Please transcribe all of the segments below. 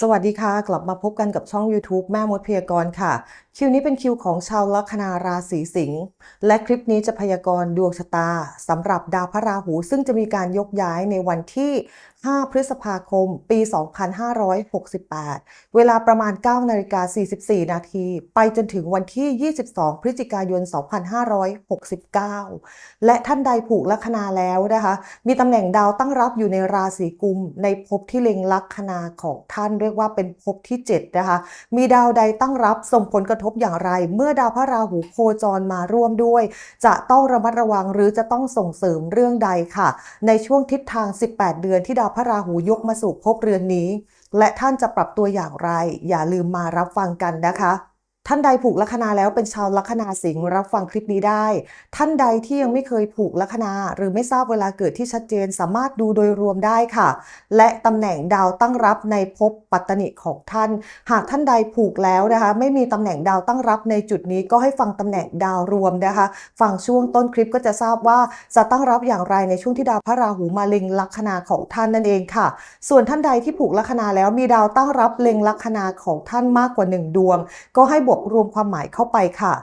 สวัสดีค่ะ กลับมาพบกันกับช่อง YouTube แม่มดพยากรค่ะ คิวนี้เป็นคิวของชาวลัคนาราศีสิงห์และคลิปนี้จะพยากรณ์ดวงชะตาสำหรับดาวพระราหู ซึ่งจะมีการยกย้ายในวันที่ 5 พฤษภาคม ปี 2568 เวลาประมาณ 9 นาฬิกา 44 นาที ไปจนถึงวันที่ 22 พฤศจิกายน 2569 และท่านใดผูกลัคนาแล้วนะคะ มีตำแหน่งดาวตั้งรับอยู่ในราศีกุม ในภพที่เล็งลัคนาของท่านเรียกว่าเป็นภพที่ 7 นะคะ มีดาวใดตั้งรับส่งผลกระทบทบอย่างไร เมื่อดาวพระราหูโคจรมาร่วมด้วย จะต้องระมัดระวังหรือจะต้องส่งเสริมเรื่องใดค่ะ ในช่วงทิศทาง 18 เดือนที่ดาวพระราหูยกมาสู่ภพเรือนนี้ และท่านจะปรับตัวอย่างไร อย่าลืมมารับฟังกันนะคะ ท่านใดผูกลัคนาแล้วเป็นชาวลัคนาสิงห์รับฟังคลิปนี้ได้ ท่านใดที่ยังไม่เคยผูกลัคนา หรือไม่ทราบเวลาเกิดที่ชัดเจนสามารถดูโดยรวมได้ค่ะ และตำแหน่งดาวตั้งรับในภพปัตตนิของท่าน หากท่านใดผูกแล้วนะคะ ไม่มีตำแหน่งดาวตั้งรับในจุดนี้ก็ให้ฟังตำแหน่งดาวรวมนะคะ ฟังช่วงต้นคลิปก็จะทราบว่าจะตั้งรับอย่างไรในช่วงที่ดาวพระราหูมาเล็งลัคนาของท่านนั่นเองค่ะ ส่วนท่านใดที่ผูกลัคนาแล้วมีดาวตั้งรับเล็งลัคนาของท่านมากกว่าหนึ่งดวง ก็ให้บวกรวมความหมายเข้าไปค่ะ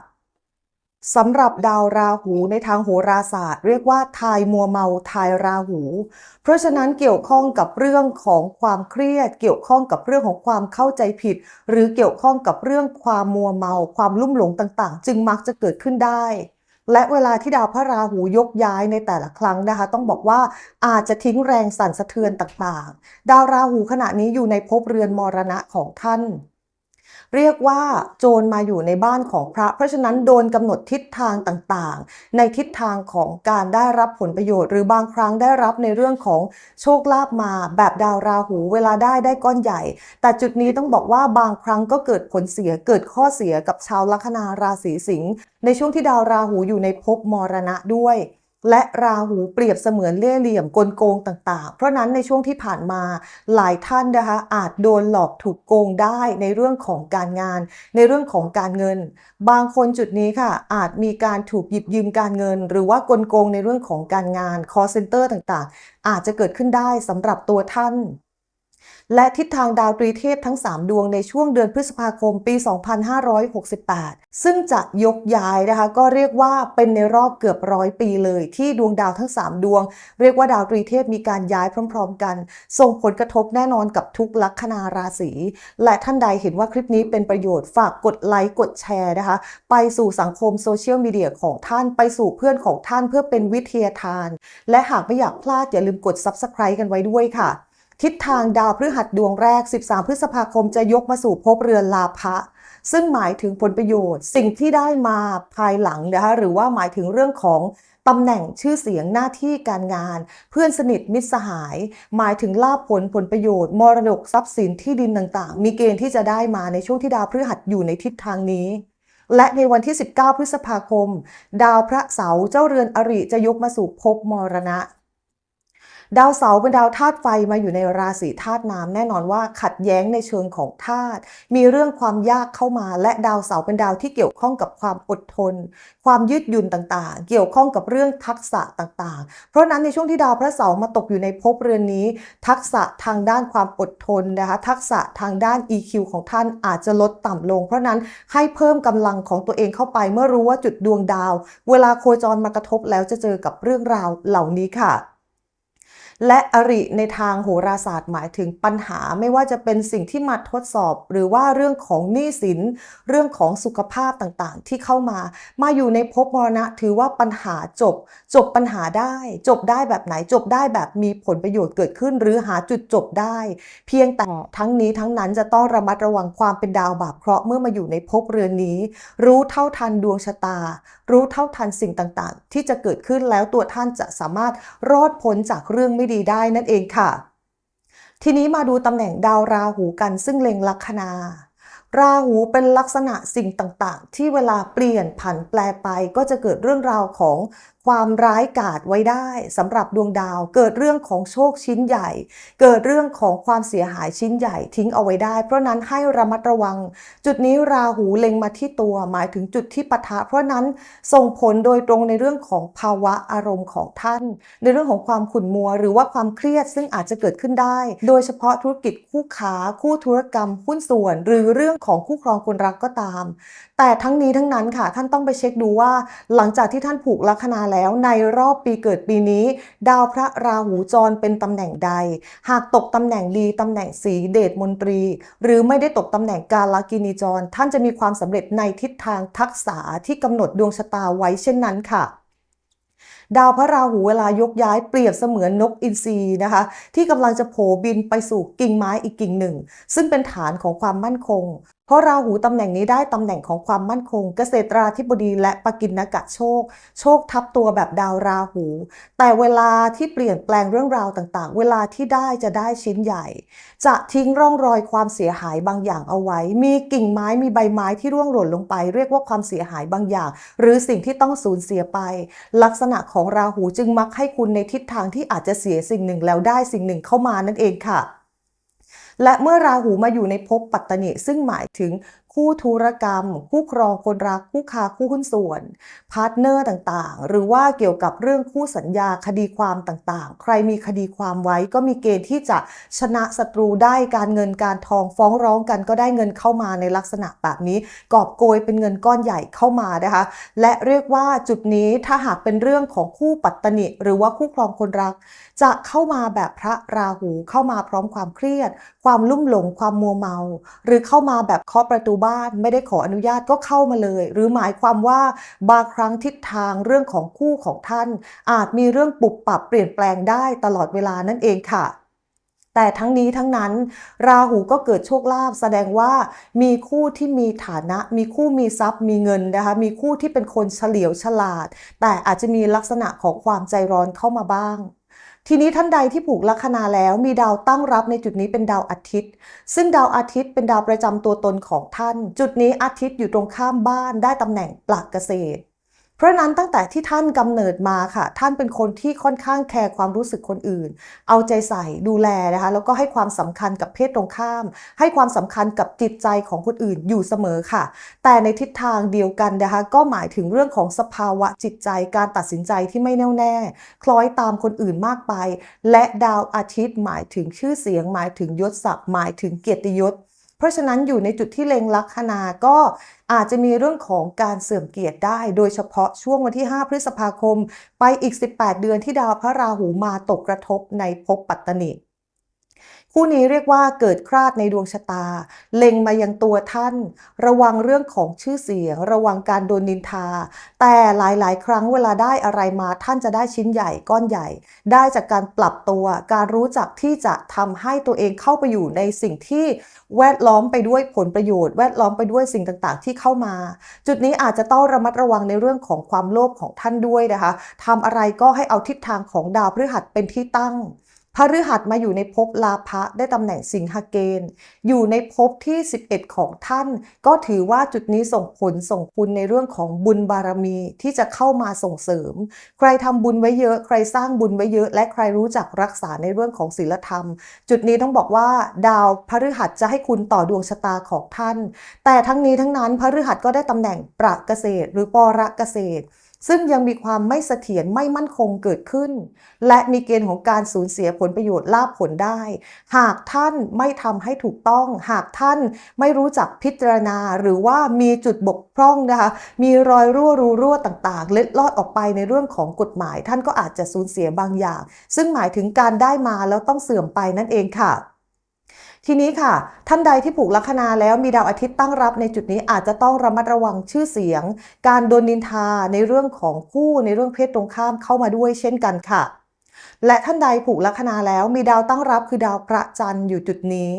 สำหรับดาวราหูในทางโหราศาสตร์ เรียกว่าทายมัวเมาทายราหู เพราะฉะนั้นเกี่ยวข้องกับเรื่องของความเครียด เกี่ยวข้องกับเรื่องของความเข้าใจผิด หรือเกี่ยวข้องกับเรื่องความมัวเมา ความลุ่มหลงต่างๆ จึงมักจะเกิดขึ้นได้ และเวลาที่ดาวพระราหูยกย้ายในแต่ละครั้งนะคะ ต้องบอกว่าอาจจะทิ้งแรงสั่นสะเทือนต่างๆ ดาวราหูขณะนี้อยู่ในภพเรือนมรณะของท่าน เรียกว่าโจรมาอยู่ในบ้านของพระ เพราะฉะนั้นโดนกำหนดทิศทางต่างๆ ในทิศทางของการได้รับผลประโยชน์ หรือบางครั้งได้รับในเรื่องของโชคลาภมาแบบดาวราหูเวลาได้ได้ก้อนใหญ่ แต่จุดนี้ต้องบอกว่าบางครั้งก็เกิดผลเสียเกิดข้อเสียกับชาวลัคนาราศีสิงห์ในช่วงที่ดาวราหูอยู่ในภพมรณะด้วย และราหูเปรียบเสมือนเล่ห์เหลี่ยมกลโกงต่างๆ เพราะนั้นในช่วงที่ผ่านมาหลายท่านนะคะอาจโดนหลอกถูกโกงได้ในเรื่องของการงาน ในเรื่องของการเงิน บางคนจุดนี้ค่ะ อาจมีการถูกหยิบยืมการเงิน หรือว่ากลโกงในเรื่องของการงาน คอร์เซนเตอร์ต่างๆ อาจจะเกิดขึ้นได้สำหรับตัวท่าน และทิศทางดาวตรีเทพทั้ง 3 ดวงในช่วงเดือนพฤษภาคมปี 2568 ซึ่งจะยกย้ายนะคะ ก็เรียกว่าเป็นในรอบเกือบร้อยปีเลย ที่ดวงดาวทั้ง 3 ดวง เรียกว่าดาวตรีเทพมีการย้ายพร้อม ๆ กัน ส่งผลกระทบแน่นอนกับทุกลัคนาราศีและท่านใดเห็นว่าคลิปนี้เป็นประโยชน์ฝากกดไลค์กดแชร์นะคะ ไปสู่สังคมโซเชียลมีเดียของท่านไปสู่เพื่อนของท่านเพื่อเป็นวิทยาทาน และหากไม่อยากพลาดอย่าลืมกด Subscribe กันไว้ด้วยค่ะ ทิศทางดาวพฤหัสดวงแรก 13 พฤษภาคมจะยกมาสู่ภพเรือนลาภะซึ่งหมายถึงผลประโยชน์ สิ่งที่ได้มาภายหลังนะคะหรือว่าหมายถึงเรื่องของตำแหน่งชื่อเสียงหน้าที่การงาน เพื่อนสนิทมิตรสหาย หมายถึงลาภผลผลประโยชน์ มรดกทรัพย์สินที่ดินต่างๆ มีเกณฑ์ที่จะได้มาในช่วงที่ดาวพฤหัสอยู่ในทิศทางนี้ และในวันที่ 19 พฤษภาคม ดาวพระเสาร์เจ้าเรือนอริจะยกมาสู่ภพมรณะ ดาวเสาร์เป็นดาวธาตุไฟมาอยู่ในราศีธาตุน้ำแน่นอนว่าขัดแย้งในเชิงของธาตุมีเรื่องความยากเข้ามา และดาวเสาร์เป็นดาวที่เกี่ยวข้องกับความอดทน ความยืดหยุ่นต่างๆ เกี่ยวข้องกับเรื่องทักษะต่างๆ เพราะนั้นในช่วงที่ดาวพระเสาร์มาตกอยู่ในภพเรือนนี้ ทักษะทางด้านความอดทนนะคะทักษะทางด้าน EQ ของท่านอาจจะลดต่ำลง เพราะนั้นให้เพิ่มกำลังของตัวเองเข้าไปเมื่อรู้ว่าจุดดวงดาว เวลาโคจรมากระทบแล้วจะเจอกับเรื่องราวเหล่านี้ค่ะ และอริในทางโหราศาสตร์หมายถึงปัญหาไม่ว่าจะเป็นสิ่งที่มาทดสอบ หรือว่าเรื่องของหนี้สิน เรื่องของสุขภาพต่างๆ ที่เข้ามา มาอยู่ในภพมรณะถือว่าปัญหาจบ จบปัญหาได้ จบได้แบบไหนจบได้แบบมีผลประโยชน์เกิดขึ้น หรือหาจุดจบได้ เพียงแต่ทั้งนี้ทั้งนั้นจะต้องระมัดระวังความเป็นดาวบาปเคราะห์เมื่อมาอยู่ในภพเรือนนี้ รู้เท่าทันดวงชะตา รู้เท่าทันสิ่งต่างๆ ที่จะเกิดขึ้นแล้วตัวท่านจะสามารถรอดพ้นจากเรื่องไม่ดีได้นั่นเองค่ะ ทีนี้มาดูตำแหน่งดาวราหูกันซึ่งเล็งลัคนา ราหูเป็นลักษณะสิ่งต่างๆ ที่เวลาเปลี่ยนผันแปลไปก็จะเกิดเรื่องราวของความร้ายกาจไว้ได้สำหรับดวงดาว เกิดเรื่องของโชคชิ้นใหญ่ เกิดเรื่องของความเสียหายชิ้นใหญ่ทิ้งเอาไว้ได้ เพราะนั้นให้ระมัดระวัง จุดนี้ราหูเล็งมาที่ตัวหมายถึงจุดที่ปะทะ เพราะนั้นส่งผลโดยตรงในเรื่องของภาวะอารมณ์ของท่าน ในเรื่องของความขุ่นมัว หรือว่าความเครียดซึ่งอาจจะเกิดขึ้นได้ โดยเฉพาะธุรกิจคู่ค้าคู่ธุรกรรมหุ้นส่วน หรือเรื่องของคู่ครองคนรักก็ตาม แต่ทั้งนี้ทั้งนั้นค่ะ ท่านต้องไปเช็คดูว่า หลังจากที่ท่านผูกลัคนาแล้วในรอบปีเกิดปีนี้ ดาวพระราหูจรเป็นตำแหน่งใด หากตกตำแหน่งดีตำแหน่งสีเดชมนตรี หรือไม่ได้ตกตำแหน่งกาลกินีจร ท่านจะมีความสำเร็จในทิศทางทักษะที่กำหนดดวงชะตาไว้เช่นนั้นค่ะดาวพระราหูเวลายกย้ายเปรียบเสมือนนกอินทรีนะคะ ที่กำลังจะโผบินไปสู่กิ่งไม้อีกกิ่งหนึ่ง ซึ่งเป็นฐานของความมั่นคง ราะราหูตำแหน่งนี้ได้ตำแหน่งของความมั่นคง เกษตราธิบดีและปกินนกะโชค โชคทับตัวแบบดาวราหู แต่เวลาที่เปลี่ยนแปลงเรื่องราวต่างๆ เวลาที่ได้จะได้ชิ้นใหญ่ จะทิ้งร่องรอยความเสียหายบางอย่างเอาไว้ มีกิ่งไม้มีใบไม้ที่ร่วงหล่นลงไป เรียกว่าความเสียหายบางอย่าง หรือสิ่งที่ต้องสูญเสียไป ลักษณะของราหูจึงมักให้คุณในทิศทางที่อาจจะเสียสิ่งหนึ่งแล้วได้สิ่งหนึ่งเข้ามานั่นเองค่ะ และเมื่อราหูมาอยู่ในภพปัตตนิซึ่งหมายถึง คู่ธุรกรรม คู่ครองคนรัก คู่ค้าคู่หุ้นส่วน พาร์ทเนอร์ต่างๆ หรือว่าเกี่ยวกับเรื่องคู่สัญญาคดีความต่างๆ ใครมีคดีความไว้ก็มีเกณฑ์ที่จะชนะศัตรูได้การเงินการทองฟ้องร้องกันก็ได้เงินเข้ามาในลักษณะแบบนี้ กอบโกยเป็นเงินก้อนใหญ่เข้ามานะคะ และเรียกว่าจุดนี้ถ้าหากเป็นเรื่องของคู่ปัตตนิหรือว่าคู่ครองคนรัก จะเข้ามาแบบพระราหูเข้ามาพร้อมความเครียด ความลุ่มหลงความมัวเมา หรือเข้ามาแบบเคาะประตูบ้านไม่ได้ขออนุญาตก็เข้ามาเลย หรือหมายความว่าบางครั้งทิศทางเรื่องของคู่ของท่าน อาจมีเรื่องปรับปรับเปลี่ยนแปลงได้ตลอดเวลานั่นเองค่ะแต่ทั้งนี้ทั้งนั้นราหูก็เกิดโชคลาภแสดงว่ามีคู่ที่มีฐานะ มีคู่มีทรัพย์มีเงินนะคะมีคู่ที่เป็นคนเฉลียวฉลาด แต่อาจจะมีลักษณะของความใจร้อนเข้ามาบ้าง ทีนี้ท่านใดที่ผูกลัคนาแล้วมีดาวตั้งรับในจุดนี้เป็นดาวอาทิตย์ ซึ่งดาวอาทิตย์เป็นดาวประจำตัวตนของท่าน จุดนี้อาทิตย์อยู่ตรงข้ามบ้านได้ตำแหน่งปลักเกษตร ราะนั้นตั้งแต่ที่ท่านกำเนิดมาค่ะ ท่านเป็นคนที่ค่อนข้างแคร์ความรู้สึกคนอื่น เอาใจใส่ดูแลนะคะแล้วก็ให้ความสำคัญกับเพศตรงข้าม ให้ความสำคัญกับจิตใจของคนอื่นอยู่เสมอค่ะ แต่ในทิศทางเดียวกันนะคะก็หมายถึงเรื่องของสภาวะจิตใจการตัดสินใจที่ไม่แน่วแน่ คล้อยตามคนอื่นมากไป และดาวอาทิตย์หมายถึงชื่อเสียง หมายถึงยศศักดิ์หมายถึงเกียรติยศ เพราะฉะนั้นอยู่ในจุดที่เล็งลัคนาก็อาจจะมีเรื่องของการเสื่อมเกียรติได้ โดยเฉพาะช่วงวันที่ 5 พฤษภาคม ไปอีก 18 เดือนที่ดาวพระราหูมาตกกระทบในภพปัตตนิ คู่นี้เรียกว่าเกิดคราดในดวงชะตา เล็งมายังตัวท่าน ระวังเรื่องของชื่อเสียง ระวังการโดนนินทา แต่หลายๆ ครั้งเวลาได้อะไรมาท่านจะได้ชิ้นใหญ่ก้อนใหญ่ ได้จากการปรับตัว การรู้จักที่จะทำให้ตัวเองเข้าไปอยู่ในสิ่งที่แวดล้อมไปด้วยผลประโยชน์ แวดล้อมไปด้วยสิ่งต่างๆ ที่เข้ามา จุดนี้อาจจะต้องระมัดระวังในเรื่องของความโลภของท่านด้วยนะคะทำอะไรก็ให้เอาทิศทางของดาวพฤหัสเป็นที่ตั้ง พฤหัสมาอยู่ในภพลาภะได้ตำแหน่งสิงหเกณฑ์ อยู่ในภพที่ 11 ของท่าน ก็ถือว่าจุดนี้ส่งผลส่งคุณในเรื่องของบุญบารมีที่จะเข้ามาส่งเสริม ใครทำบุญไว้เยอะ ใครสร้างบุญไว้เยอะ และใครรู้จักรักษาในเรื่องของศีลธรรม จุดนี้ต้องบอกว่า ดาวพฤหัสจะให้คุณต่อดวงชะตาของท่าน แต่ทั้งนี้ทั้งนั้นพฤหัสก็ได้ตำแหน่งประเกษตร หรือปรเกษตร ซึ่งยังมีความไม่เสถียรไม่มั่นคงเกิดขึ้น และมีเกณฑ์ของการสูญเสียผลประโยชน์ลาภผลได้ หากท่านไม่ทำให้ถูกต้อง หากท่านไม่รู้จักพิจารณา หรือว่ามีจุดบกพร่องนะคะ มีรอยรั่วรูรั่วต่างๆ เล็ดลอดออกไปในเรื่องของกฎหมาย ท่านก็อาจจะสูญเสียบางอย่าง ซึ่งหมายถึงการได้มาแล้วต้องเสื่อมไปนั่นเองค่ะ ทีนี้ค่ะ ท่านใดที่ผูกลัคนาแล้วมีดาวอาทิตย์ตั้งรับในจุดนี้อาจจะต้องระมัดระวังชื่อเสียง การโดนนินทาในเรื่องของคู่ในเรื่องเพศตรงข้ามเข้ามาด้วยเช่นกันค่ะและท่านใดผูกลัคนาแล้วมีดาวตั้งรับคือดาวพระจันทร์อยู่จุดนี้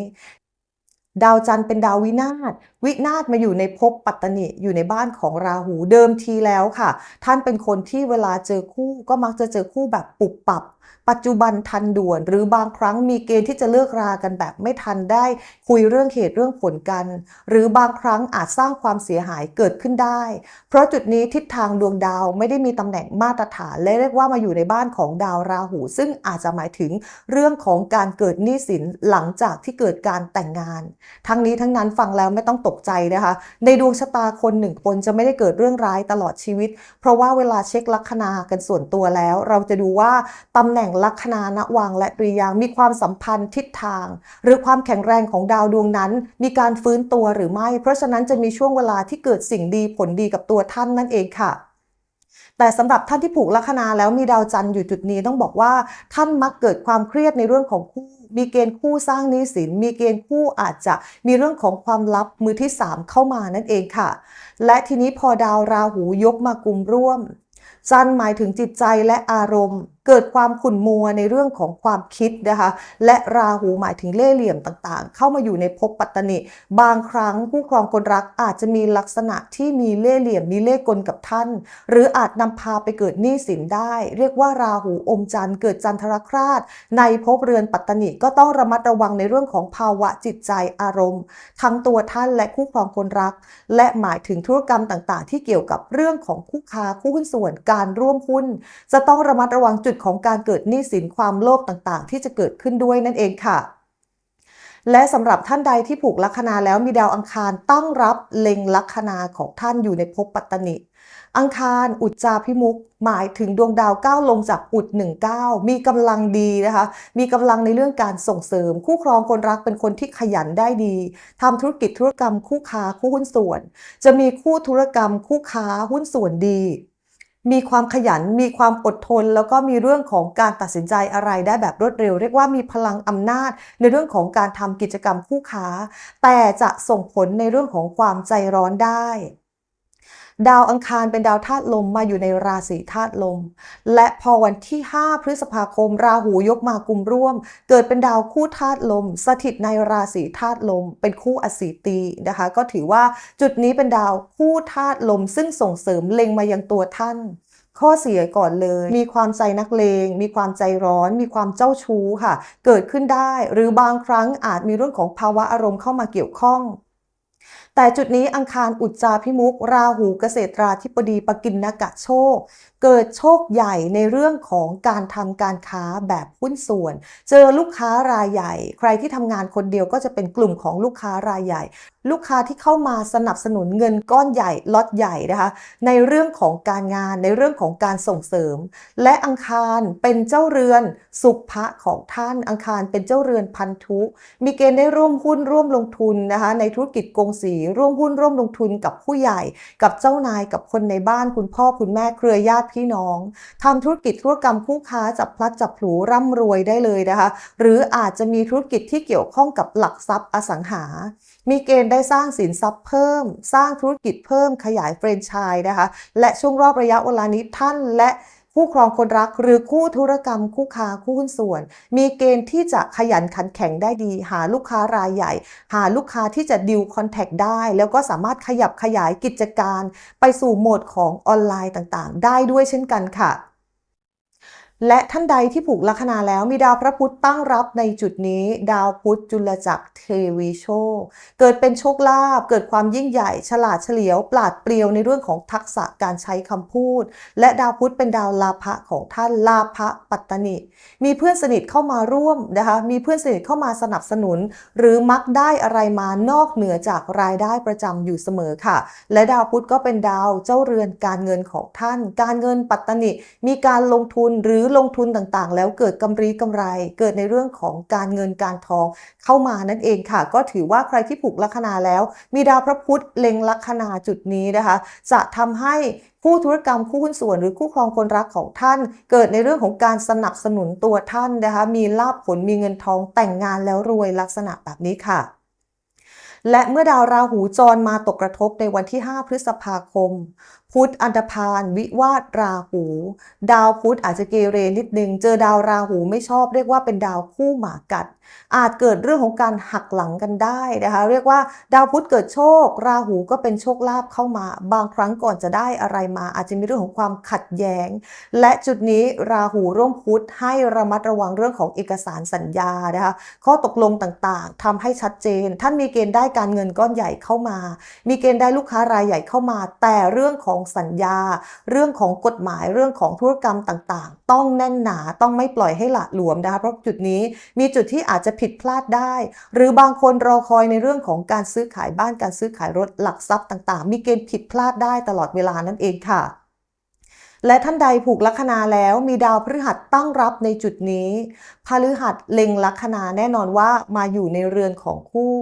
ดาวจันทร์เป็นดาววินาศวินาศมาอยู่ในภพปัตตนิอยู่ในบ้านของราหูเดิมทีแล้วค่ะ ท่านเป็นคนที่เวลาเจอคู่ก็มักจะเจอคู่แบบปุบปับ ปัจจุบันทันด่วน หรือบางครั้งมีเกณฑ์ที่จะเลิกรากันแบบไม่ทันได้คุยเรื่องเหตุเรื่องผลกัน หรือบางครั้งอาจสร้างความเสียหายเกิดขึ้นได้ เพราะจุดนี้ทิศทางดวงดาวไม่ได้มีตำแหน่งมาตรฐาน และเรียกว่ามาอยู่ในบ้านของดาวราหู ซึ่งอาจจะหมายถึงเรื่องของการเกิดหนี้สินหลังจากที่เกิดการแต่งงาน ทั้งนี้ทั้งนั้นฟังแล้วไม่ต้องตกใจนะคะ ในดวงชะตาคนหนึ่งคนจะไม่ได้เกิดเรื่องร้ายตลอดชีวิต เพราะว่าเวลาเช็คลัคนากันส่วนตัวแล้ว เราจะดูว่าตำแหน่งลัคนานวังและตรียางมีความสัมพันธ์ทิศทาง หรือความแข็งแรงของดาวดวงนั้น มีการฟื้นตัวหรือไม่ เพราะฉะนั้นจะมีช่วงเวลาที่เกิดสิ่งดีผลดีกับตัวท่านนั่นเองค่ะแต่สำหรับท่านที่ผูกลัคนาแล้วมีดาวจันทร์อยู่จุดนี้ต้องบอกว่า ท่านมักเกิดความเครียดในเรื่องของคู่ มีเกณฑ์คู่สร้างนี้สินมีเกณฑ์คู่อาจจะมีเรื่องของความลับมือที่ 3 เข้ามานั่นเองค่ะ และทีนี้พอดาวราหูยกมากลุ่มร่วม จันทร์หมายถึงจิตใจและอารมณ์เกิดความขุ่นมัวในเรื่องของความคิดนะคะ และราหูหมายถึงเล่ห์เหลี่ยมต่างๆ เข้ามาอยู่ในภพปัตตนิบางครั้งผู้ครองคนรักอาจจะมีลักษณะที่มีเล่ห์เหลี่ยมมีเล่ห์กลกับท่าน หรืออาจนำพาไปเกิดหนี้สินได้ เรียกว่าราหูอมจันทร์เกิดจันทรคราสในภพเรือนปัตตนิก็ต้องระมัดระวังในเรื่องของภาวะจิตใจอารมณ์ ทั้งตัวท่านและคู่ครองคนรัก และหมายถึงธุรกรรมต่างๆ ที่เกี่ยวกับเรื่องของคู่ค้าคู่หุ้นส่วนการร่วมหุ้น จะต้องระมัดระวังจุดของการเกิดหนี้สินความโลภต่างๆ ที่จะเกิดขึ้นด้วยนั่นเองค่ะ และสำหรับท่านใดที่ผูกลัคนาแล้วมีดาวอังคารตั้งรับเล็งลัคนาของท่านอยู่ในภพปัตตนิอังคารอุจจาพิมุกหมายถึงดวงดาวก้าวลงจากอุด19 มีกำลังดีนะคะ มีกำลังในเรื่องการส่งเสริม คู่ครองคนรักเป็นคนที่ขยันได้ดีทำธุรกิจธุรกรรมคู่ค้าคู่หุ้นส่วน จะมีคู่ธุรกรรมคู่ค้าหุ้นส่วนดี มีความขยัน มีความอดทน แล้วก็มีเรื่องของการตัดสินใจอะไรได้แบบรวดเร็ว เรียกว่ามีพลังอำนาจ ในเรื่องของการทำกิจกรรมคู่ค้า แต่จะส่งผลในเรื่องของความใจร้อนได้ ดาวอังคารเป็นดาวธาตุลมมาอยู่ในราศีธาตุลม และพอวันที่ 5 พฤษภาคม ราหูยกมากุมร่วม เกิดเป็นดาวคู่ธาตุลม สถิตในราศีธาตุลม เป็นคู่อสีตีนะคะ ก็ถือว่าจุดนี้เป็นดาวคู่ธาตุลม ซึ่งส่งเสริมเล็งมายังตัวท่านข้อเสียก่อนเลย มีความใจนักเลง มีความใจร้อน มีความเจ้าชู้ค่ะ เกิดขึ้นได้ หรือบางครั้งอาจมีเรื่องของภาวะอารมณ์เข้ามาเกี่ยวข้อง แต่จุดนี้อังคารอุจจาพิมุก ราหูเกษตราธิปดีปกินนกะโชค เกิดโชคใหญ่ในเรื่องของการทำการค้าแบบหุ้นส่วน เจอลูกค้ารายใหญ่ ใครที่ทำงานคนเดียวก็จะเป็นกลุ่มของลูกค้ารายใหญ่ ลูกค้าที่เข้ามาสนับสนุนเงินก้อนใหญ่ล็อตใหญ่นะคะ ในเรื่องของการงานในเรื่องของการส่งเสริม และอังคารเป็นเจ้าเรือนสุภะของท่านอังคารเป็นเจ้าเรือนพันธุ มีเกณฑ์ได้ร่วมหุ้นร่วมลงทุนนะคะ ในธุรกิจกงสีร่วมหุ้นร่วมลงทุนกับผู้ใหญ่ กับเจ้านายกับคนในบ้านคุณพ่อคุณแม่เครือญาติพี่น้องทำธุรกิจธุรกรรมคู่ค้าจับพลัดจับผลูร่ำรวยได้เลยนะคะ หรืออาจจะมีธุรกิจที่เกี่ยวข้องกับหลักทรัพย์อสังหา มีเกณฑ์ได้สร้างสินทรัพย์เพิ่ม สร้างธุรกิจเพิ่มขยายแฟรนไชส์นะคะ และช่วงรอบระยะเวลานี้ท่านและ คู่ครองคนรักหรือคู่ธุรกรรม คู่ค้าคู่หุ้นส่วน มีเกณฑ์ที่จะขยันขันแข็งได้ดี หาลูกค้ารายใหญ่ หาลูกค้าที่จะดิวคอนแทคได้ แล้วก็สามารถขยับขยายกิจการ ไปสู่โหมดของออนไลน์ต่างๆ ได้ด้วยเช่นกันค่ะ และท่านใดที่ผูกลัคนาแล้วมีดาวพระพุธตั้งรับในจุดนี้ ดาวพุธจุลจักรเทวีโชค เกิดเป็นโชคลาภเกิดความยิ่งใหญ่ ฉลาดเฉลียว ปราดเปรียวในเรื่องของทักษะการใช้คำพูด และดาวพุธเป็นดาวลาภะของท่านลาภะปัตตนิ มีเพื่อนสนิทเข้ามาร่วมนะคะมีเพื่อนสนิทเข้ามาสนับสนุน หรือมักได้อะไรมานอกเหนือจากรายได้ประจำอยู่เสมอค่ะ และดาวพุธก็เป็นดาวเจ้าเรือนการเงินของท่าน การเงินปัตตนิมีการลงทุนหรือลงทุนต่างๆ แล้วเกิดกำไรกำไร เกิดในเรื่องของการเงินการทองเข้ามานั่นเองค่ะ ก็ถือว่าใครที่ผูกลัคนาแล้ว มีดาวพระพุธเล็งลัคนาจุดนี้นะคะ จะทำให้คู่ธุรกรรมคู่หุ้นส่วนหรือคู่ครองคนรักของท่าน เกิดในเรื่องของการสนับสนุนตัวท่านนะคะมีลาภผลมีเงินทองแต่งงานแล้วรวยลักษณะแบบนี้ค่ะ และเมื่อดาวราหูจรมาตกกระทบในวันที่ 5 พฤษภาคม พุธอันธพาลวิวาทราหู ดาวพุธอาจจะเกเรนิดนึง เจอดาวราหูไม่ชอบ เรียกว่าเป็นดาวคู่หมากัด อาจเกิดเรื่องของการหักหลังกันได้นะคะ เรียกว่าดาวพุธเกิดโชค ราหูก็เป็นโชคลาภเข้ามา บางครั้งก่อนจะได้อะไรมา อาจจะมีเรื่องของความขัดแย้ง และจุดนี้ราหูร่วมพุธให้ระมัดระวังเรื่องของเอกสารสัญญานะคะข้อตกลงต่างๆทำให้ชัดเจน ท่านมีเกณฑ์ได้การเงินก้อนใหญ่เข้ามา มีเกณฑ์ได้ลูกค้ารายใหญ่เข้ามา แต่เรื่องของสัญญา เรื่องของกฎหมายเรื่องของธุรกรรมต่างๆ ต้องแน่นหนาต้องไม่ปล่อยให้หละหลวมนะคะเพราะจุดนี้มีจุดที่อาจจะผิดพลาดได้ หรือบางคนรอคอยในเรื่องของการซื้อขายบ้านการซื้อขายรถหลักทรัพย์ต่าง ๆ มีเกณฑ์ผิดพลาดได้ตลอดเวลานั่นเองค่ะ และท่านใดผูกลัคนาแล้วมีดาวพฤหัสตั้งรับในจุดนี้พฤหัสเล็งลัคนาแน่นอนว่ามาอยู่ในเรือนของคู่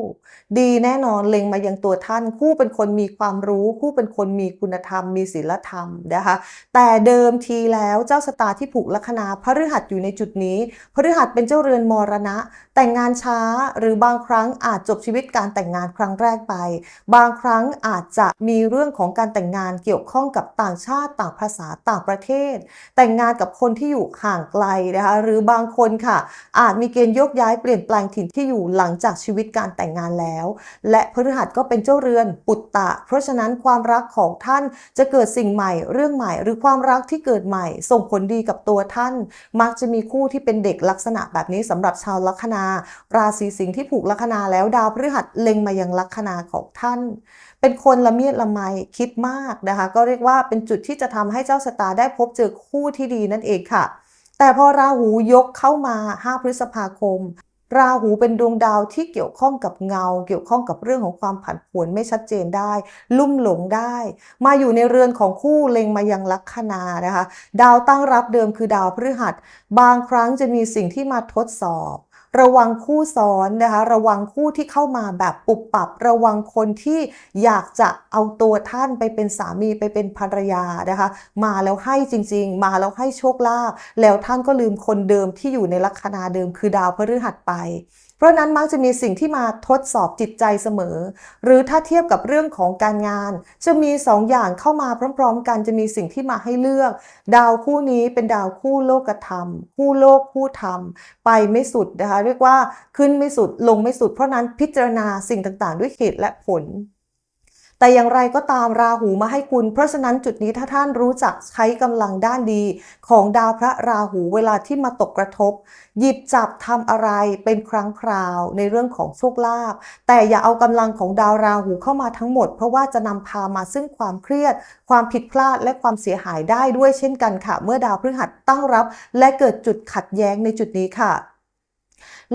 ดีแน่นอนเล็งมายังตัวท่านคู่เป็นคนมีความรู้ คู่เป็นคนมีคุณธรรม มีศีลธรรมนะคะแต่เดิมทีแล้วเจ้าสตาที่ผูกลัคนาพฤหัสอยู่ในจุดนี้พฤหัสเป็นเจ้าเรือนมรณะ แต่งงานช้าหรือบางครั้งอาจจบชีวิตการแต่งงานครั้งแรกไป บางครั้งอาจจะมีเรื่องของการแต่งงานเกี่ยวข้องกับต่างชาติต่างภาษาต่างประเทศ แต่งงานกับคนที่อยู่ห่างไกลนะคะหรือบางคนค่ะ อาจมีเกณฑ์ยกย้ายเปลี่ยนแปลงถิ่นที่อยู่หลังจากชีวิตการแต่งงานแล้ว และพฤหัสก็เป็นเจ้าเรือนปุตตะ เพราะฉะนั้นความรักของท่านจะเกิดสิ่งใหม่เรื่องใหม่ หรือความรักที่เกิดใหม่ ส่งผลดีกับตัวท่าน มักจะมีคู่ที่เป็นเด็กลักษณะแบบนี้สำหรับชาวลัคนา ราศีสิงห์ที่ผูกลัคนาแล้วดาวพฤหัสเล็งมายังลัคนาของท่าน เป็นคนละเมียดละไมคิดมากนะคะ ก็เรียกว่าเป็นจุดที่จะทำให้เจ้าชะตาได้พบเจอคู่ที่ดีนั่นเองค่ะ แต่พอราหูยกเข้ามา 5 พฤษภาคม ราหูเป็นดวงดาวที่เกี่ยวข้องกับเงา เกี่ยวข้องกับเรื่องของความผันผวนไม่ชัดเจนได้ ลุ่มหลงได้ มาอยู่ในเรือนของคู่เล็งมายังลัคนานะคะ ดาวตั้งรับเดิมคือดาวพฤหัส บางครั้งจะมีสิ่งที่มาทดสอบ ระวังคู่ซ้อนนะคะ ระวังคู่ที่เข้ามาแบบปุบปับ ระวังคนที่อยากจะเอาตัวท่านไปเป็นสามีไปเป็นภรรยานะคะ มาแล้วให้จริง ๆ มาแล้วให้โชคลาภแล้วท่านก็ลืมคนเดิมที่อยู่ในลัคนาเดิมคือดาวพฤหัสไป เพราะนั้นมักจะมีสิ่งที่มาทดสอบจิตใจเสมอ หรือถ้าเทียบกับเรื่องของการงาน จะมีสองอย่างเข้ามาพร้อม ๆ กันจะมีสิ่งที่มาให้เลือก ดาวคู่นี้เป็นดาวคู่โลกธรรม คู่โลกคู่ธรรม ไปไม่สุดนะคะเรียกว่าขึ้นไม่สุดลงไม่สุด เพราะนั้นพิจารณาสิ่งต่างๆ ด้วยเหตุและผล แต่อย่างไรก็ตามราหูมาให้คุณ เพราะฉะนั้นจุดนี้ถ้าท่านรู้จักใช้กำลังด้านดี ของดาวพระราหูเวลาที่มาตกกระทบ หยิบจับทำอะไรเป็นครั้งคราวในเรื่องของโชคลาภแต่อย่าเอากำลังของดาวราหูเข้ามาทั้งหมด เพราะว่าจะนำพามาซึ่งความเครียด ความผิดพลาดและความเสียหายได้ด้วยเช่นกันค่ะ เมื่อดาวพฤหัสตั้งรับ และเกิดจุดขัดแย้งในจุดนี้ค่ะ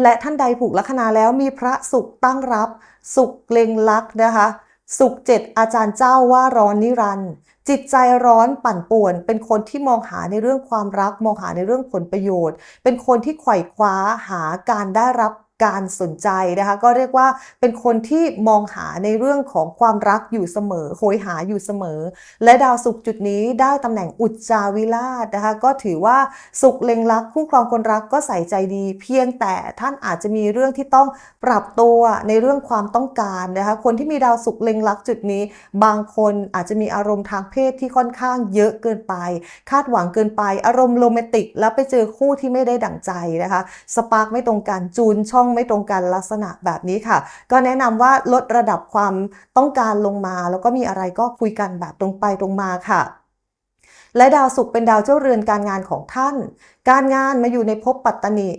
และท่านใดผูกลัคนาแล้วมีพระศุกร์ตั้งรับศุกร์เล็งลักนะคะ สุกเจ็ดอาจารย์เจ้าว่าร้อนนิรันดร์จิตใจร้อนปั่นป่วน เป็นคนที่มองหาในเรื่องความรัก มองหาในเรื่องผลประโยชน์ เป็นคนที่ไขว่คว้าหาการได้รับ การสนใจนะคะ ก็เรียกว่าเป็นคนที่มองหาในเรื่องของความรักอยู่เสมอโหยหาอยู่เสมอ และดาวศุกร์จุดนี้ได้ตำแหน่งอุจจาวิราชนะคะ ก็ถือว่าศุกร์เล็งรักคู่ครองคนรักก็ใส่ใจดี เพียงแต่ท่านอาจจะมีเรื่องที่ต้องปรับตัวในเรื่องความต้องการนะคะ คนที่มีดาวศุกร์เล็งรักจุดนี้ บางคนอาจจะมีอารมณ์ทางเพศที่ค่อนข้างเยอะเกินไป คาดหวังเกินไป อารมณ์โรแมนติก แล้วไปเจอคู่ที่ไม่ได้ดั่งใจนะคะ สปาร์กไม่ตรงกันจูนช่องไม่ตรงกันลักษณะแบบนี้ค่ะ ก็แนะนำว่าลดระดับความต้องการลงมา แล้วก็มีอะไรก็คุยกันแบบตรงไปตรงมาค่ะและดาวศุกร์เป็นดาวเจ้าเรือนการงานของท่าน การงานมาอยู่ในภพปัตตนิ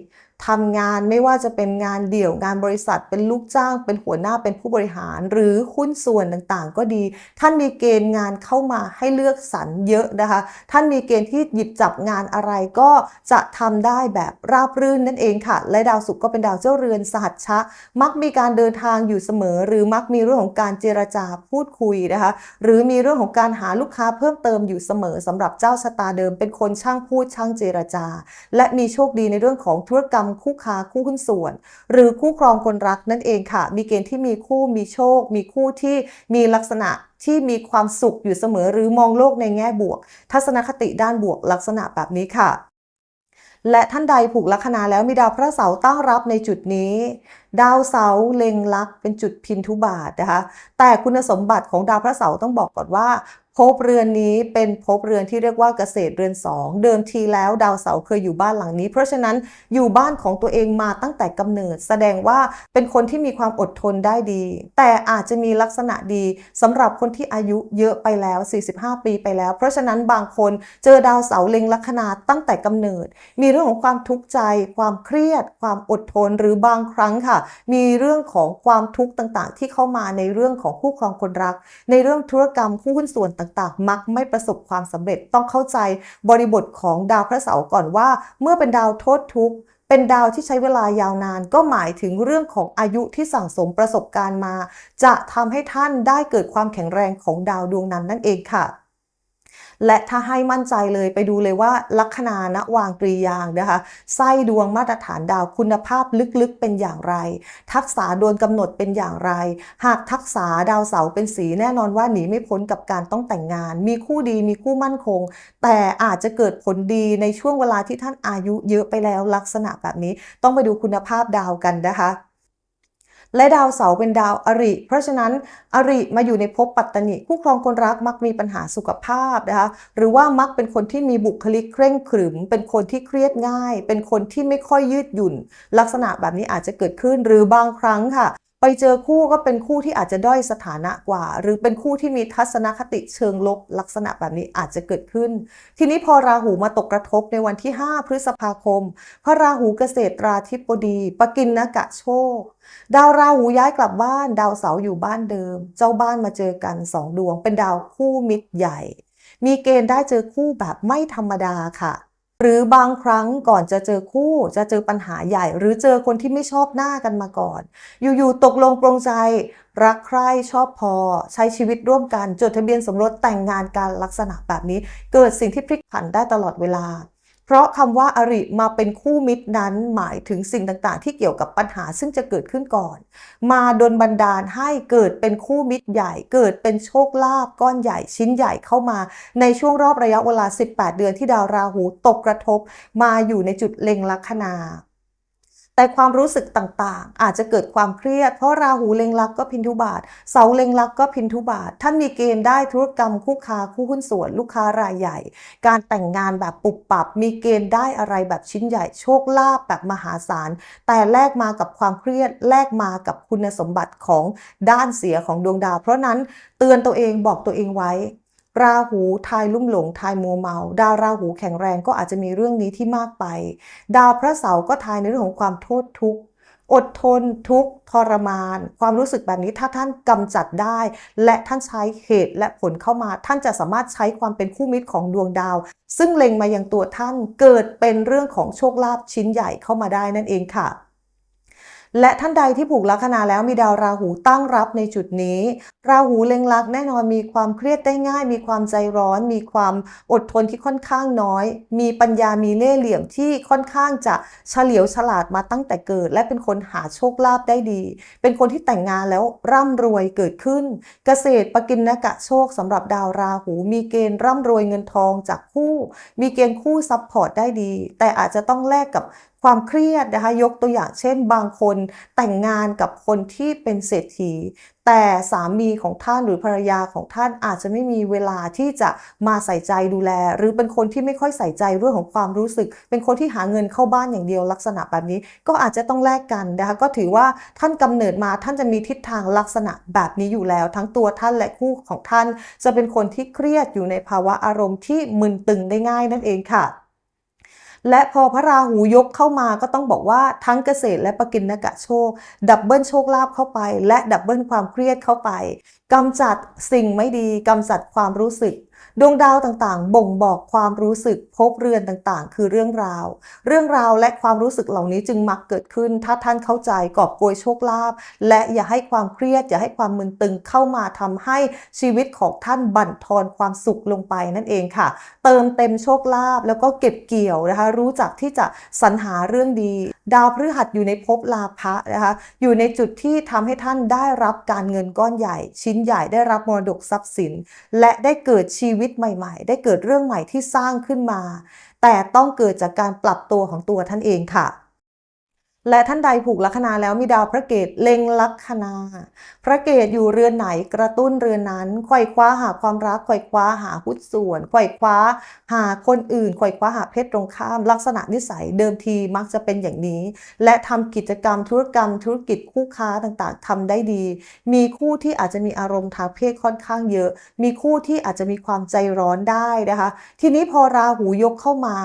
ทำงานไม่ว่าจะเป็นงานเดี่ยวงานบริษัท เป็นลูกจ้าง เป็นหัวหน้าเป็นผู้บริหาร หรือหุ้นส่วนต่างๆ ก็ดี ท่านมีเกณฑ์งานเข้ามาให้เลือกสรรเยอะนะคะ ท่านมีเกณฑ์ที่หยิบจับงานอะไรก็จะทำได้แบบราบรื่นนั่นเองค่ะ และดาวศุกร์ก็เป็นดาวเจ้าเรือนสหัชชะ มักมีการเดินทางอยู่เสมอ หรือมักมีเรื่องของการเจรจาพูดคุยนะคะ หรือมีเรื่องของการหาลูกค้าเพิ่มเติมอยู่เสมอสำหรับเจ้าชะตาเดิมเป็นคนช่างพูดช่างเจรจา และมีโชคดีในเรื่องของธุรกรรมคู่ค้าคู่หุ้นส่วน หรือคู่ครองคนรักนั่นเองค่ะ มีเกณฑ์ที่มีคู่มีโชค มีคู่ที่มีลักษณะที่มีความสุขอยู่เสมอ หรือมองโลกในแง่บวก ทัศนคติด้านบวกลักษณะแบบนี้ค่ะ และท่านใดผูกลัคนาแล้วมีดาวพระเสาร์ตั้งรับในจุดนี้ดาวเสาร์เล็งลักเป็นจุดพินทุบาทนะคะ แต่คุณสมบัติของดาวพระเสาร์ต้องบอกก่อนว่า ภพเรือนนี้เป็นภพเรือนที่เรียกว่าเกษตรเรือนสองเดิมทีแล้วดาวเสาร์เคยอยู่บ้านหลังนี้ เพราะฉะนั้นอยู่บ้านของตัวเองมาตั้งแต่กำเนิด แสดงว่าเป็นคนที่มีความอดทนได้ดี แต่อาจจะมีลักษณะดีสำหรับคนที่อายุเยอะไปแล้ว 45 ปีไปแล้ว เพราะฉะนั้นบางคนเจอดาวเสาร์เล็งลัคนาตั้งแต่กำเนิด มีเรื่องของความทุกข์ใจ ความเครียด ความอดทนหรือบางครั้งค่ะ มีเรื่องของความทุกข์ต่างๆ ที่เข้ามาในเรื่องของคู่ครองคนรัก ในเรื่องธุรกรรมคู่หุ้นส่วนต่างๆ มักไม่ประสบความสำเร็จต้องเข้าใจบริบทของดาวพระเสาร์ก่อนว่า เมื่อเป็นดาวโทษทุกข์เป็นดาวที่ใช้เวลายาวนานก็หมายถึงเรื่องของอายุที่สั่งสมประสบการณ์มา จะทำให้ท่านได้เกิดความแข็งแรงของดาวดวงนั้นนั่นเองค่ะ และถ้าให้มั่นใจเลยไปดูเลยว่าลัคนาณวางตรียางนะคะไส้ดวงมาตรฐานดาวคุณภาพลึกๆเป็นอย่างไร ทักษะโดนกำหนดเป็นอย่างไร หากทักษะดาวเสาเป็นสีแน่นอนว่าหนีไม่พ้นกับการต้องแต่งงาน มีคู่ดีมีคู่มั่นคง แต่อาจจะเกิดผลดีในช่วงเวลาที่ท่านอายุเยอะไปแล้วลักษณะแบบนี้ ต้องไปดูคุณภาพดาวกันนะคะ และดาวเสาเป็นดาวอริ เพราะฉะนั้นอริมาอยู่ในภพปัตตนิคู่ครองคนรักมักมีปัญหาสุขภาพนะคะหรือว่ามักเป็นคนที่มีบุคลิกเคร่งขรึม เป็นคนที่เครียดง่าย เป็นคนที่ไม่ค่อยยืดหยุ่น ลักษณะแบบนี้อาจจะเกิดขึ้นหรือบางครั้งค่ะ ไปเจอคู่ก็เป็นคู่ที่อาจจะด้อยสถานะกว่า หรือเป็นคู่ที่มีทัศนคติเชิงลบลักษณะแบบนี้อาจจะเกิดขึ้น ทีนี้พอราหูมาตกกระทบในวันที่ 5 พฤษภาคม พระราหูเกษตราธิบดี ปกินนกะโชค ดาวราหูย้ายกลับบ้าน ดาวเสาอยู่บ้านเดิม เจ้าบ้านมาเจอกันสองดวง เป็นดาวคู่มิตรใหญ่ มีเกณฑ์ได้เจอคู่แบบไม่ธรรมดาค่ะ หรือบางครั้งก่อนจะเจอคู่จะเจอปัญหาใหญ่ หรือเจอคนที่ไม่ชอบหน้ากันมาก่อน อยู่ๆตกลงปรงใจ รักใคร่ชอบพอ ใช้ชีวิตร่วมกันจดทะเบียนสมรสแต่งงานการลักษณะแบบนี้ เกิดสิ่งที่พลิกผันได้ตลอดเวลา เพราะคำว่าอริมาเป็นคู่มิตรนั้นหมายถึงสิ่งต่างๆ ที่เกี่ยวกับปัญหาซึ่งจะเกิดขึ้นก่อน มาดนบันดาลให้เกิดเป็นคู่มิตรใหญ่ เกิดเป็นโชคลาภก้อนใหญ่ชิ้นใหญ่เข้ามา ในช่วงรอบระยะเวลา 18 เดือนที่ดาวราหูตกกระทบ มาอยู่ในจุดเล็งลัคนา แต่ความรู้สึกต่างๆ อาจจะเกิดความเครียด เพราะราหูเล็งลักก็พินทุบาท เสาเล็งลักก็พินทุบาท ท่านมีเกณฑ์ได้ธุรกรรมคู่ค้าคู่หุ้นส่วนลูกค้ารายใหญ่ การแต่งงานแบบปุบปับ มีเกณฑ์ได้อะไรแบบชิ้นใหญ่โชคลาภแบบมหาศาล แต่แลกมากับความเครียดแลกมากับคุณสมบัติของด้านเสียของดวงดาว เพราะนั้นเตือนตัวเองบอกตัวเองไว้ ราหูทายลุ่มหลงทายมัวเมา ดาวราหูแข็งแรงก็อาจจะมีเรื่องนี้ที่มากไป ดาวพระเสาร์ก็ทายในเรื่องของความโทษทุกข์อดทนทุกข์ทรมาน ความรู้สึกแบบนี้ถ้าท่านกำจัดได้ และท่านใช้เหตุและผลเข้ามา ท่านจะสามารถใช้ความเป็นคู่มิตรของดวงดาว ซึ่งเล็งมายังตัวท่านเกิดเป็นเรื่องของโชคลาภชิ้นใหญ่เข้ามาได้นั่นเองค่ะ และท่านใดที่ผูกลัคนาแล้วมีดาวราหูตั้งรับในจุดนี้ ราหูเล็งลักแน่นอนมีความเครียดได้ง่าย มีความใจร้อน มีความอดทนที่ค่อนข้างน้อย มีปัญญามีเล่ห์เหลี่ยมที่ค่อนข้างจะเฉลียวฉลาดมาตั้งแต่เกิด และเป็นคนหาโชคลาภได้ดี เป็นคนที่แต่งงานแล้วร่ำรวยเกิดขึ้น เกษตรปกินนกะโชคสำหรับดาวราหู มีเกณฑ์ร่ำรวยเงินทองจากคู่ มีเกณฑ์คู่ซัพพอร์ตได้ดี แต่อาจจะต้องแลกกับความเครียดนะคะยกตัวอย่างเช่น บางคนแต่งงานกับคนที่เป็นเศรษฐี แต่สามีของท่านหรือภรรยาของท่านอาจจะไม่มีเวลาที่จะมาใส่ใจดูแล หรือเป็นคนที่ไม่ค่อยใส่ใจเรื่องของความรู้สึก เป็นคนที่หาเงินเข้าบ้านอย่างเดียวลักษณะแบบนี้ ก็อาจจะต้องแลกกันนะคะก็ถือว่าท่านกำเนิดมาท่านจะมีทิศทางลักษณะแบบนี้อยู่แล้ว ทั้งตัวท่านและคู่ของท่าน จะเป็นคนที่เครียดอยู่ในภาวะอารมณ์ที่มึนตึงได้ง่ายนั่นเองค่ะ และพอพระราหูยกเข้ามาก็ต้องบอกว่าทั้งเกษตรและปกินนกะโชค ดับเบิลโชคลาภเข้าไป และดับเบิลความเครียดเข้าไปกำจัดสิ่งไม่ดีกำจัดความรู้สึก ดวงดาวต่างๆ บ่งบอกความรู้สึกพบเรือนต่างๆ คือเรื่องราว เรื่องราวและความรู้สึกเหล่านี้จึงมักเกิดขึ้น ถ้าท่านเข้าใจกอบโกยโชคลาภและอย่าให้ความเครียด อย่าให้ความมึนตึงเข้ามาทำให้ชีวิตของท่านบั่นทอนความสุขลงไปนั่นเองค่ะ เติมเต็มโชคลาภแล้วก็เก็บเกี่ยวนะคะ รู้จักที่จะสรรหาเรื่องดี ดาวพฤหัสอยู่ในภพลาภะนะคะ อยู่ในจุดที่ทำให้ท่านได้รับการเงินก้อนใหญ่ ชิ้นใหญ่ได้รับมรดกทรัพย์สิน และได้เกิดชีวิตใหม่ ๆ ได้เกิดเรื่องใหม่ที่สร้างขึ้นมาแแต่ต้องเกิดจากการปรับตัวของตัวท่านเองค่ะ และท่านใดผูกลัคนาแล้วมีดาวพระเกตเล็งลัคนา พระเกตอยู่เรือนไหนกระตุ้นเรือนนั้นไขว่คว้าหาความรักไขว่คว้าหาหุ้นส่วนไขว่คว้าหาคนอื่นไขว่คว้าหาเพศตรงข้าม ลักษณะนิสัยเดิมทีมักจะเป็นอย่างนี้ และทำกิจกรรมธุรกรรม ธุรกิจคู่ค้าต่างๆทำได้ดี มีคู่ที่อาจจะมีอารมณ์ทางเพศค่อนข้างเยอะ มีคู่ที่อาจจะมีความใจร้อนได้นะคะ ทีนี้พอราหูยกเข้ามา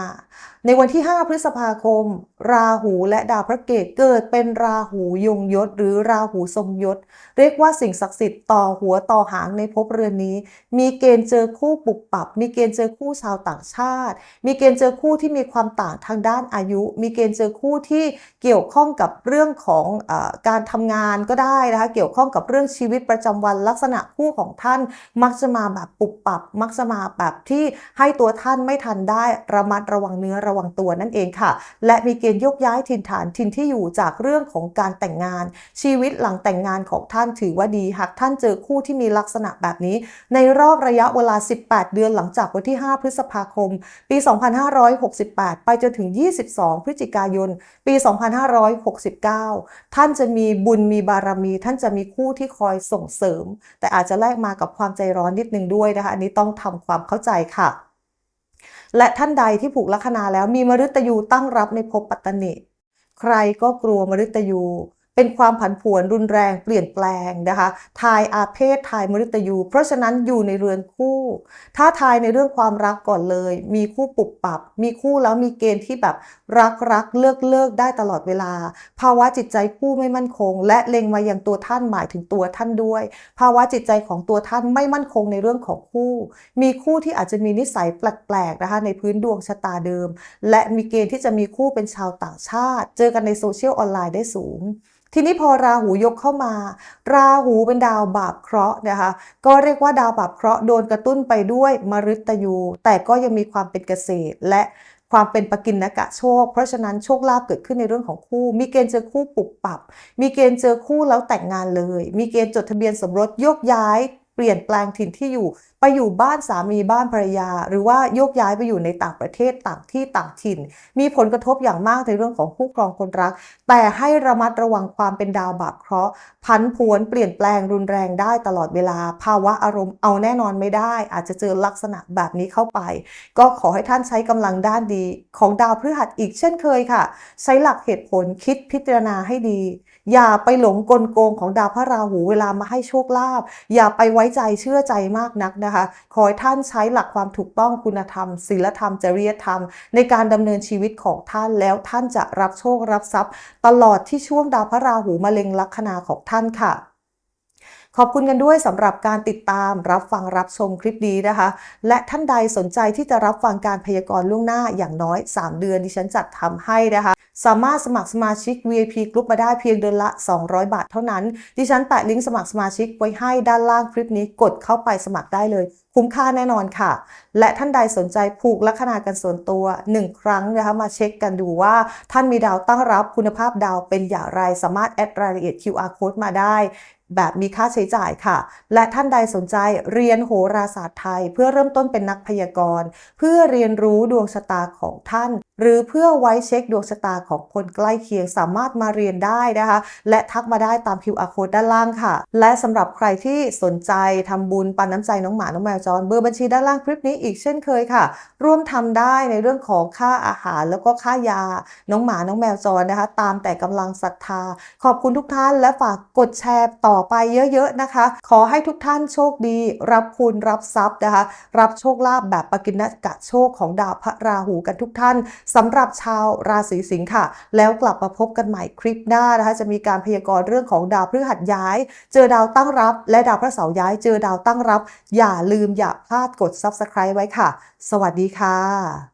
ในวันที่ 5 พฤษภาคม ราหูและดาวพระเกตเกิดเป็นราหูยงยศ หรือราหูทรงยศ เรียกว่าสิ่งศักดิ์สิทธิ์ต่อหัวต่อหางในภพเรือนนี้ มีเกณฑ์เจอคู่ปุกปับ มีเกณฑ์เจอคู่ชาวต่างชาติ มีเกณฑ์เจอคู่ที่มีความต่างทางด้านอายุ มีเกณฑ์เจอคู่ที่เกี่ยวข้องกับเรื่องของอการทำงานก็ได้นะคะเกี่ยวข้องกับเรื่องชีวิตประจำวันลักษณะคู่ของท่าน มักจะมาแบบปุบปับ มักจะมาแบบที่ให้ตัวท่านไม่ทันได้ระมัดระวังเนื้อระระวังตัวนั่นเองค่ะ และมีเกณฑ์ยกย้ายถิ่นฐานถิ่นที่อยู่จากเรื่องของการแต่งงาน ชีวิตหลังแต่งงานของท่านถือว่าดีหากท่านเจอคู่ที่มีลักษณะแบบนี้ ในรอบระยะเวลา 18 เดือนหลังจากวันที่ 5 พฤษภาคม ปี 2568 ไปจนถึง 22 พฤศจิกายน ปี 2569 ท่านจะมีบุญมีบารมี ท่านจะมีคู่ที่คอยส่งเสริม แต่อาจจะแลกมากับความใจร้อนนิดนึงด้วยนะคะอันนี้ต้องทำความเข้าใจค่ะ และท่านใดที่ผูกลัคนาแล้วมีมฤตยูตั้งรับในภพปัตตนิ ใครก็กลัวมฤตยู เป็นความผันผวนรุนแรงเปลี่ยนแปลงนะคะ ทายอาเพศทายมฤตยู เพราะฉะนั้นอยู่ในเรือนคู่ ถ้าทายในเรื่องความรักก่อนเลย มีคู่ปุบปับ มีคู่แล้วมีเกณฑ์ที่แบบรักรักเลิกเลิกได้ตลอดเวลา ภาวะจิตใจคู่ไม่มั่นคง และเล็งมายังตัวท่านหมายถึงตัวท่านด้วย ภาวะจิตใจของตัวท่านไม่มั่นคงในเรื่องของคู่ มีคู่ที่อาจจะมีนิสัยแปลกๆนะคะในพื้นดวงชะตาเดิม และมีเกณฑ์ที่จะมีคู่เป็นชาวต่างชาติ เจอกันในโซเชียลออนไลน์ได้สูงทีนี้พอราหูยกเข้ามา ราหูเป็นดาวบาปเคราะห์นะคะ ก็เรียกว่าดาวบาปเคราะห์โดนกระตุ้นไปด้วยมฤตยู แต่ก็ยังมีความเป็นเกษตรและความเป็นปกินนกะโชค เพราะฉะนั้นโชคลาภเกิดขึ้นในเรื่องของคู่ มีเกณฑ์เจอคู่ปุบปับ มีเกณฑ์เจอคู่แล้วแต่งงานเลย มีเกณฑ์จดทะเบียนสมรสโยกย้าย เปลี่ยนแปลงถิ่นที่อยู่ ไปอยู่บ้านสามีบ้านภรรยา หรือว่าโยกย้ายไปอยู่ในต่างประเทศต่างที่ต่างถิ่น มีผลกระทบอย่างมากในเรื่องของคู่ครองคนรัก แต่ให้ระมัดระวังความเป็นดาวบาปเคราะห์พันผวนเปลี่ยนแปลงรุนแรงได้ตลอดเวลา ภาวะอารมณ์เอาแน่นอนไม่ได้ อาจจะเจอลักษณะแบบนี้เข้าไป ก็ขอให้ท่านใช้กำลังด้านดีของดาวพฤหัสอีกเช่นเคยค่ะ ใช้หลักเหตุผลคิดพิจารณาให้ดี อย่าไปหลงกลโกงของดาวพระราหูเวลามาให้โชคลาภอย่าไปไว้ใจเชื่อใจมากนักนะคะ ขอให้ท่านใช้หลักความถูกต้องคุณธรรมศีลธรรม จริยธรรม ในการดำเนินชีวิตของท่านแล้วท่านจะรับโชครับทรัพย์ ตลอดที่ช่วงดาวพระราหูมะเร็งลัคนาของท่านค่ะ ขอบคุณกันด้วยสำหรับการติดตามรับฟังรับชมคลิปนี้นะคะ และท่านใดสนใจที่จะรับฟังการพยากรณ์ล่วงหน้าอย่างน้อย 3 เดือนดิฉันจัดทำให้นะคะ สามารถสมัครสมาชิก VIP กลุ่มมาได้เพียงเดือนละ 200 บาทเท่านั้น ดิฉันแปะลิงก์สมัครสมาชิกไว้ให้ด้านล่างคลิปนี้กดเข้าไปสมัครได้เลยคุ้มค่าแน่นอนค่ะ และท่านใดสนใจผูกลัคนากันส่วนตัว 1 ครั้งนะคะมาเช็คกันดูว่าท่านมีดาวตั้งรับคุณภาพดาวเป็นอย่างไร สามารถแอดรายละเอียด QR code มาได้ แบบมีค่าใช้จ่ายค่ะ และท่านใดสนใจเรียนโหราศาสตร์ไทย เพื่อเริ่มต้นเป็นนักพยากรณ์ เพื่อเรียนรู้ดวงชะตาของท่าน หรือเพื่อไว้เช็คดวงชะตาของคนใกล้เคียงสามารถมาเรียนได้นะคะ และทักมาได้ตาม QR code ด้านล่างค่ะ และสำหรับใครที่สนใจทำบุญปันน้ำใจน้องหมาน้องแมวจรเบอร์บัญชีด้านล่างคลิปนี้อีกเช่นเคยค่ะ ร่วมทำได้ในเรื่องของค่าอาหารแล้วก็ค่ายาน้องหมาน้องแมวจรนะคะ ตามแต่กำลังศรัทธา ขอบคุณทุกท่านและฝากกดแชร์ต่อไปเยอะๆนะคะ ขอให้ทุกท่านโชคดี รับคุณรับทรัพย์นะคะ รับโชคลาภแบบปกินกะโชคของดาวพระราหูกันทุกท่านสำหรับชาวราศีสิงค์ค่ะ แล้วกลับมาพบกันใหม่คลิปหน้านะคะ จะมีการพยากรณ์เรื่องของดาวพฤหัสย้าย เจอดาวตั้งรับ และดาวพระเสาร์ย้าย เจอดาวตั้งรับ อย่าลืมอย่าพลาดกด subscribe ไว้ค่ะ สวัสดีค่ะ